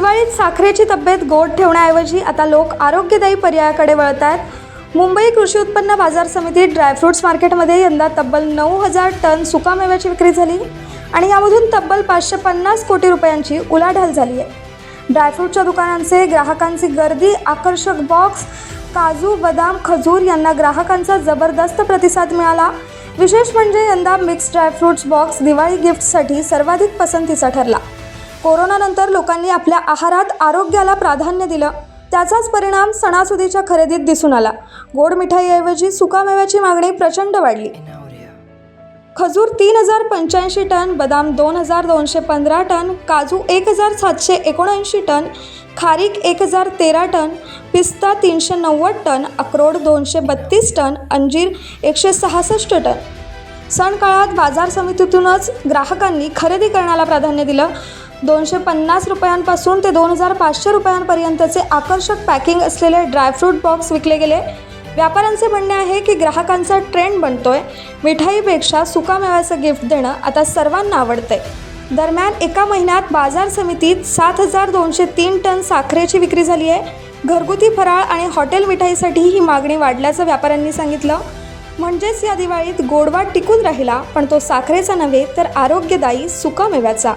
दिवाळीत साखरेची तब्येत गोड ठेवण्याऐवजी आता लोक आरोग्यदायी पर्यायाकडे वळत आहेत. मुंबई कृषी उत्पन्न बाजार समितीत ड्रायफ्रुट्स मार्केटमध्ये यंदा तब्बल नऊ हजार टन सुकामेव्याची विक्री झाली आणि यामधून तब्बल पाचशे पन्नास कोटी रुपयांची उलाढाल झाली आहे. ड्रायफ्रूटच्या दुकानांचे ग्राहकांची गर्दी आकर्षक बॉक्स काजू बदाम खजूर यांना ग्राहकांचा जबरदस्त प्रतिसाद मिळाला. विशेष म्हणजे यंदा mix dry fruits box Diwali गिफ्टसाठी सर्वाधिक पसंतीचा ठरला. कोरोनानंतर लोकांनी आपल्या आहारात आरोग्याला प्राधान्य दिलं. त्याचाच परिणाम सणासुदीच्या खरेदीत दिसून आला. गोड मिठाईऐवजी सुकामेव्याची मागणी प्रचंड वाढली. खजूर तीन हजार पंच्याऐंशी टन बदाम दोन हजार दोनशे पंधरा टन काजू एक हजार सातशे एकोणऐंशी टन खारीक एक हजार तेरा टन पिस्ता तीनशे नव्वद टन अक्रोड दोनशे बत्तीस टन अंजीर एकशे सहासष्ट टन. सण काळात बाजार समितीतूनच ग्राहकांनी खरेदी करण्याला प्राधान्य दिलं. दोनशे पन्नास रुपयांपासून ते दोन हजार पाचशे रुपयांपर्यंतचे आकर्षक पॅकिंग असलेले ड्रायफ्रूट बॉक्स विकले गेले. व्यापाऱ्यांचे म्हणणे आहे की ग्राहकांचा ट्रेंड बनतोय. मिठाईपेक्षा सुकामेव्याचं गिफ्ट देणं आता सर्वांना आवडतंय. दरम्यान एका महिन्यात बाजार समितीत सात हजार दोनशे तीन टन साखरेची विक्री झाली आहे. घरगुती फराळ आणि हॉटेल मिठाईसाठी ही मागणी वाढल्याचं व्यापाऱ्यांनी सांगितलं. म्हणजेच या दिवाळीत गोडवा टिकून राहिला पण तो साखरेचा नव्हे तर आरोग्यदायी सुकामेव्याचा